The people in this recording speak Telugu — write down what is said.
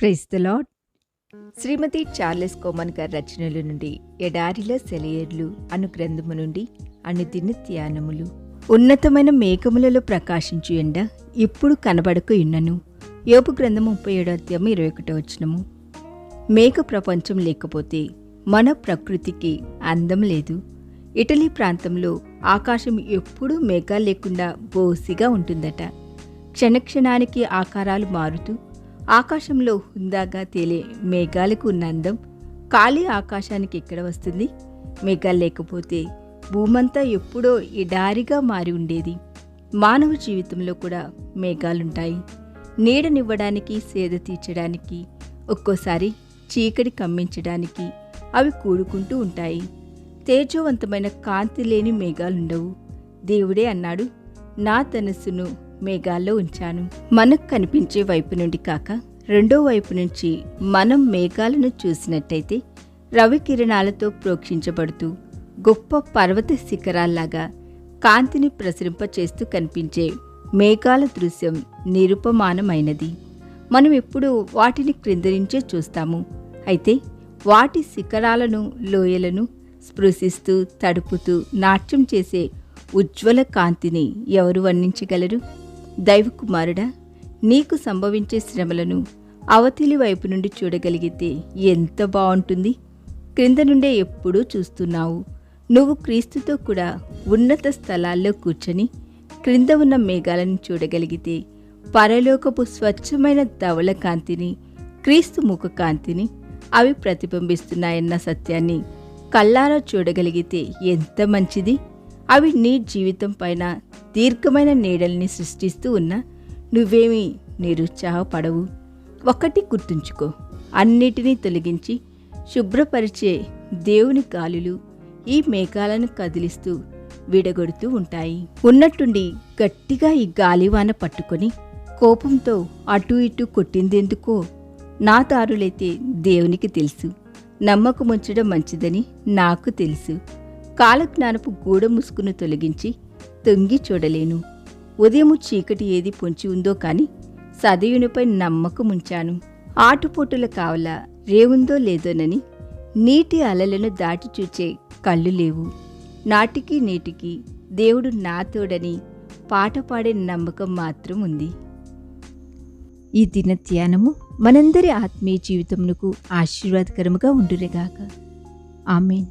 Praise the Lord Shrimati Charles Cowman గారి రచనల నుండి ఎడారిలో సెలయర్లు అను గ్రంథము నుండి అనుదిన ధ్యానములు ఉన్నతమైన మేఘములలో ప్రకాశించు ఎండ ఇప్పుడు కనబడకు ఇన్నను యోపు గ్రంథం ముప్పై ఏడో అధ్యాయం ఇరవై ఒకటో వచ్చినము మేఘ ప్రపంచం లేకపోతే మన ప్రకృతికి అందం లేదు. ఇటలీ ప్రాంతంలో ఆకాశం ఎప్పుడూ మేఘాలు లేకుండా బోసిగా ఉంటుందట. క్షణక్షణానికి ఆకారాలు మారుతూ ఆకాశంలో హుందాగా తేలే మేఘాలకు ఉన్న అందం ఖాళీ ఆకాశానికి ఎక్కడ వస్తుంది? మేఘాలు లేకపోతే భూమంతా ఎప్పుడో ఎడారిగా మారి ఉండేది. మానవ జీవితంలో కూడా మేఘాలుంటాయి. నీడనివ్వడానికి సేద తీర్చడానికి ఒక్కోసారి చీకటి కమ్మించడానికి అవి కూడుకుంటూ ఉంటాయి. తేజోవంతమైన కాంతి లేని మేఘాలుండవు. దేవుడే అన్నాడు నా తనస్సును మేఘాల్లో ఉంచాను. మనకు కనిపించే వైపు నుండి కాక రెండో వైపు నుంచి మనం మేఘాలను చూసినట్టయితే రవి కిరణాలతో ప్రోక్షించబడుతూ గొప్ప పర్వత శిఖరాల్లాగా కాంతిని ప్రసరింపచేస్తూ కనిపించే మేఘాల దృశ్యం నిరుపమానమైనది. మనం ఎప్పుడూ వాటిని క్రింద నుంచే చూస్తాము. అయితే వాటి శిఖరాలను లోయలను స్పృశిస్తూ తడుపుతూ నాట్యం చేసే ఉజ్వల కాంతిని ఎవరు వర్ణించగలరు? దైవకుమారుడా నీకు సంభవించే శ్రమలను అవతలి వైపు నుండి చూడగలిగితే ఎంత బాగుంటుంది. క్రింద నుండే ఎప్పుడూ చూస్తున్నావు. నువ్వు క్రీస్తుతో కూడా ఉన్నత స్థలాల్లో కూర్చొని క్రింద ఉన్న మేఘాలను చూడగలిగితే పరలోకపు స్వచ్ఛమైన ధవళ కాంతిని క్రీస్తు ముఖ కాంతిని అవి ప్రతిబింబిస్తున్నాయన్న సత్యాన్ని కళ్ళారా చూడగలిగితే ఎంత మంచిది. అవి నీ జీవితం పైన దీర్ఘమైన నీడల్ని సృష్టిస్తూ ఉన్నా నువ్వేమీ నిరుత్సాహపడవు. ఒకటి గుర్తుంచుకో అన్నిటినీ తొలగించి శుభ్రపరిచే దేవుని గాలులు ఈ మేఘాలను కదిలిస్తూ విడగొడుతూ ఉంటాయి. ఉన్నట్టుండి గట్టిగా ఈ గాలివాన పట్టుకొని కోపంతో అటు ఇటు కొట్టిందెందుకో నా దారులైతే దేవునికి తెలుసు. నమ్మకముంచడం మంచిదని నాకు తెలుసు. కాలజ్ఞానపు గూడ ముసుగును తొలగించి తొంగి చూడలేను. ఉదయము చీకటి ఏది పొంచి ఉందో కాని సదయునిపై నమ్మకముంచాను ఆటుపోటుల కావల రేవుందో లేదోనని నీటి అలలను దాటి చూచే కళ్ళు లేవు. నాటికి నేటికి దేవుడు నా తోడని పాట పాడే నమ్మకం మాత్రం ఉంది. ఈ దిన ధ్యానము మనందరి ఆత్మీయ జీవితమునకు ఆశీర్వాదకరముగా ఉండురేగాక ఆమెన్.